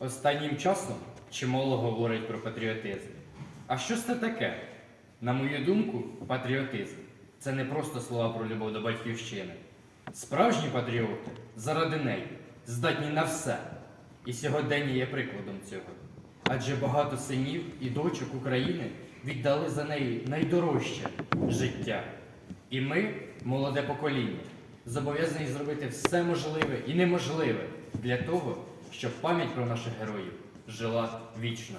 Останнім часом чимало говорять про патріотизм. А що ж це таке? На мою думку, патріотизм це не просто слова про любов до батьківщини. Справжні патріоти заради неї здатні на все. І сьогодення є прикладом цього. Адже багато синів і дочок України віддали за неї найдорожче життя. І ми, молоде покоління, зобов'язані зробити все можливе і неможливе для того, щоб пам'ять про наших героїв жила вічно.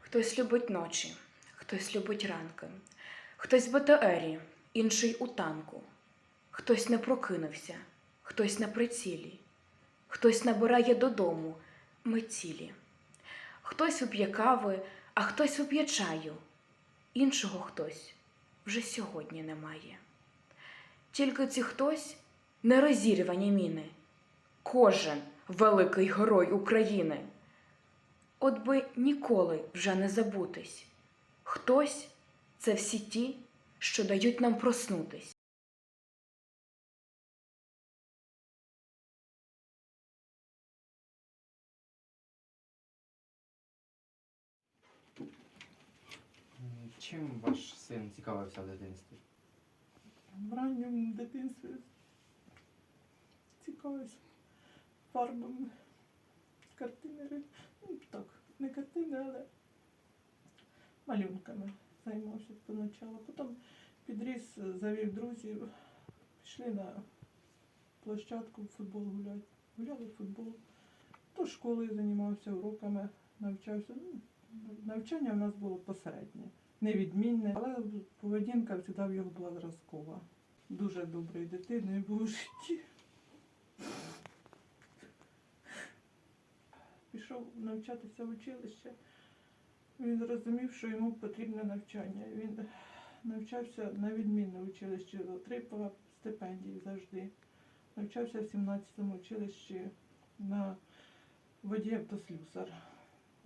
Хтось любить ночі, хтось любить ранки, хтось в БТРі, інший у танку, хтось не прокинувся, хтось на прицілі, хтось набирає додому ми цілі. Хтось вип'є кави, а хтось вип'є чаю, іншого хтось вже сьогодні немає. Тільки ці хтось не розірвані міни, кожен великий герой України. От би ніколи вже не забутись. Хтось це всі ті, що дають нам проснутись. Чим ваш син цікавився в дитинстві? В ранньому дитинстві цікавився фарбами, картини, ну так, не картини, але малюнками займався поначалу. Потім підріс, завів друзів, пішли на площадку в футбол гуляти. Гуляли в футбол. То школою займався уроками, навчався. Ну, навчання в нас було посереднє, невідмінне, але поведінка завжди в його була зразкова. Дуже доброю дитиною був у житті. Пішов навчатися в училище. Він зрозумів, що йому потрібне навчання. Він навчався на відмінне училище, отримав стипендії завжди. Навчався в 17-му училищі на водій автослюсар.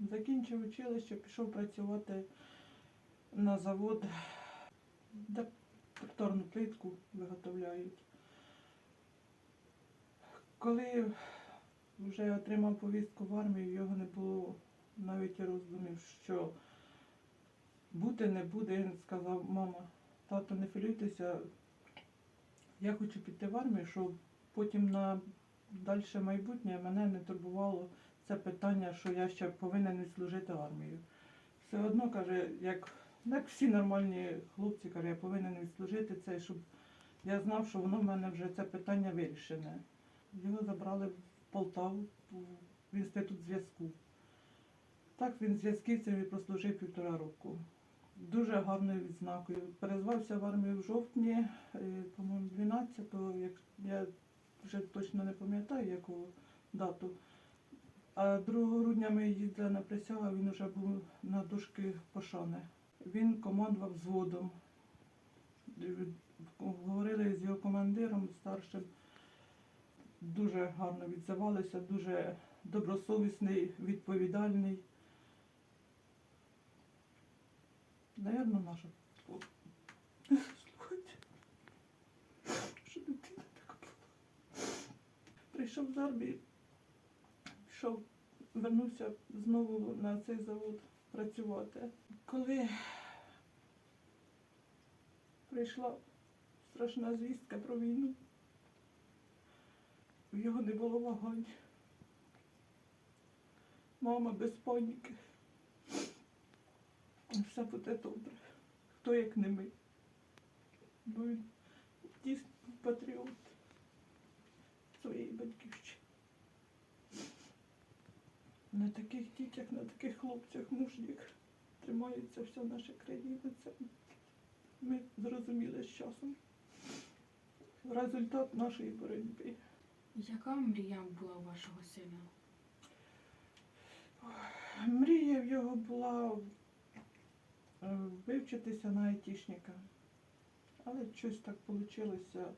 Закінчив училище, пішов працювати на завод, де тракторну плитку виготовляють. Коли вже отримав повістку в армію, його не було навіть і роздумів, що бути не буде. Він сказав, мама, тато, не хвилюйтеся, я хочу піти в армію, щоб потім на дальше майбутнє мене не турбувало це питання, що я ще повинен відслужити армію. Все одно каже, як, як всі нормальні хлопці, каже, я повинен відслужити це, щоб я знав, що воно в мене вже це питання вирішене. Його забрали Полтаву в інститут зв'язку. Так він зв'язківцем і прослужив півтора року. Дуже гарною відзнакою. Перезвався в армію в жовтні, е, по-моєму, 12-го, як я вже точно не пам'ятаю, яку дату. А 2 грудня ми їздили на присягу, він вже був на дошки пошани. Він командував взводом. Е, Говорили з його командиром старшим. Дуже гарно відзивалися, дуже добросовісний, відповідальний. Наверно, наша. Слухайте, що дитина така була. Прийшов з армії, пішов, вернувся знову на цей завод працювати. Коли прийшла страшна звістка про війну, в його не було вагань. Мама без паніки. Все буде добре. Хто як не ми. Бо він дійсно патріот своєї батьківщини. На таких дітях, на таких хлопцях мужніх тримається вся наша країна. Це ми зрозуміли з часом. Результат нашої боротьби. Яка мрія була у вашого сина? Мрія в його була е, вивчитися на айтішника. Але щось так вийшло.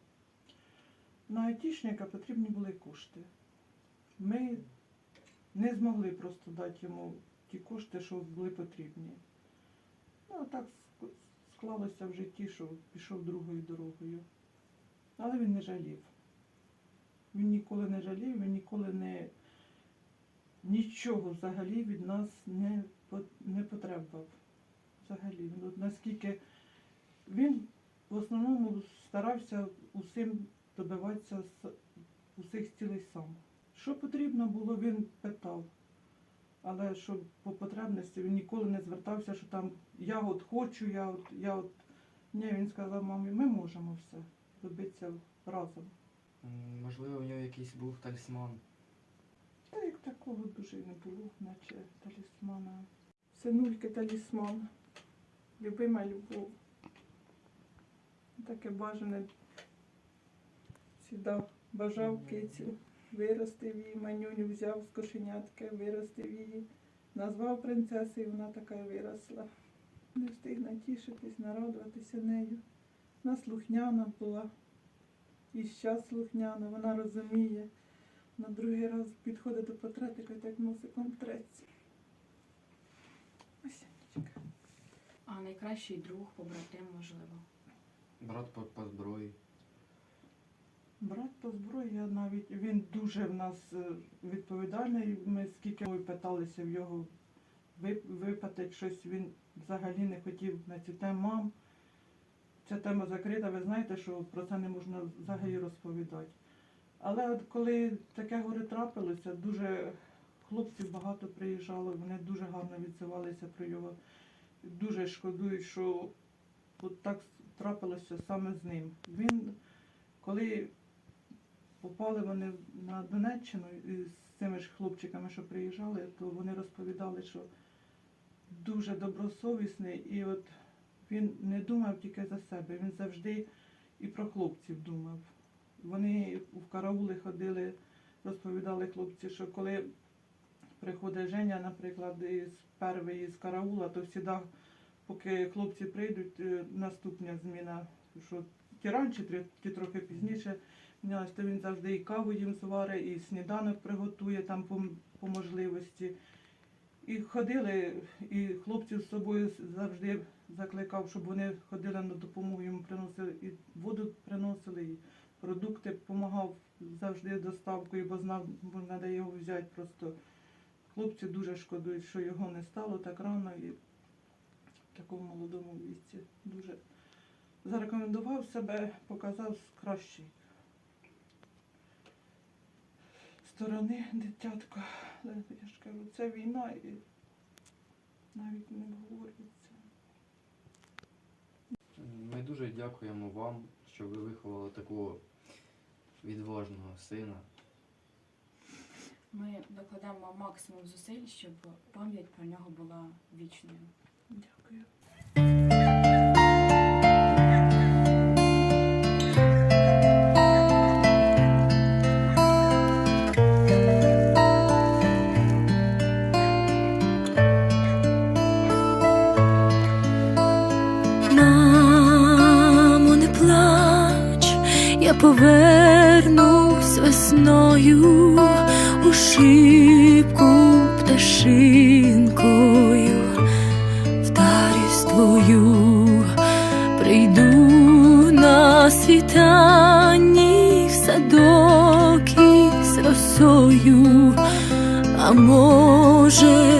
На айтішника потрібні були кошти. Ми не змогли просто дати йому ті кошти, що були потрібні. Ну, а так склалося в житті, що пішов другою дорогою. Але він не жалів. Він ніколи не жалів, він ніколи не нічого взагалі від нас не, не потребував. Взагалі, ну, наскільки він в основному старався усім добиватися усіх цілей сам. Що потрібно було, він питав. Але що по потребності він ніколи не звертався, що там я от хочу, я от, я от. Ні, він сказав мамі, ми можемо все добитися разом. Можливо, у нього якийсь був талісман. Та як такого дуже не було, наче талісмана. Синульки талісман. Любима любов. Таке бажане. Сідав, бажав кицю, виростив її, манюню взяв з кошенятки, виростив її, назвав принцесою, вона така виросла. Не встиг натішитись, нарадуватися нею. Вона слухняна була. І щас слухняна, вона розуміє. На другий раз підходить до портретика і так носиком треться. Ось Анічка. А найкращий друг, побратим, можливо. Брат по, по зброї. Брат по зброї, я навіть він дуже в нас е, відповідальний. Ми скільки ми питалися в його вип- випитати щось, він взагалі не хотів на цю тему. Мам, ця тема закрита, ви знаєте, що про це не можна взагалі розповідати. Але от коли таке горе трапилося, дуже хлопців багато приїжджало, вони дуже гарно відзивалися про його. Дуже шкодують, що от так трапилося саме з ним. Він, коли попали вони на Донеччину із цими ж хлопчиками, що приїжджали, то вони розповідали, що дуже добросовісний, і от він не думав тільки за себе, він завжди і про хлопців думав. Вони в караули ходили, розповідали хлопці, що коли приходить Женя, наприклад, із першої з караула, то завжди, поки хлопці прийдуть, е, наступна зміна, що ті раніше, ті- трохи пізніше, то він завжди і каву їм зварить, і сніданок приготує там по, по можливості. І ходили, і хлопців з собою завжди закликав, щоб вони ходили на допомогу, йому приносили і воду приносили, і продукти допомагав завжди доставкою, бо знав, бо треба його взяти просто. Хлопці дуже шкодують, що його не стало так рано і в такому молодому віці. Дуже зарекомендував себе, показав з сторони дитятка. Я ж кажу, це війна і навіть не обговорюється. М, Ми дуже дякуємо вам, що ви виховали такого відважного сина. Ми докладемо максимум зусиль, щоб пам'ять про нього була вічною. Дякую. Шибку пташинкою, вдарюсь твою, прийду на світанні в садок із росою, а може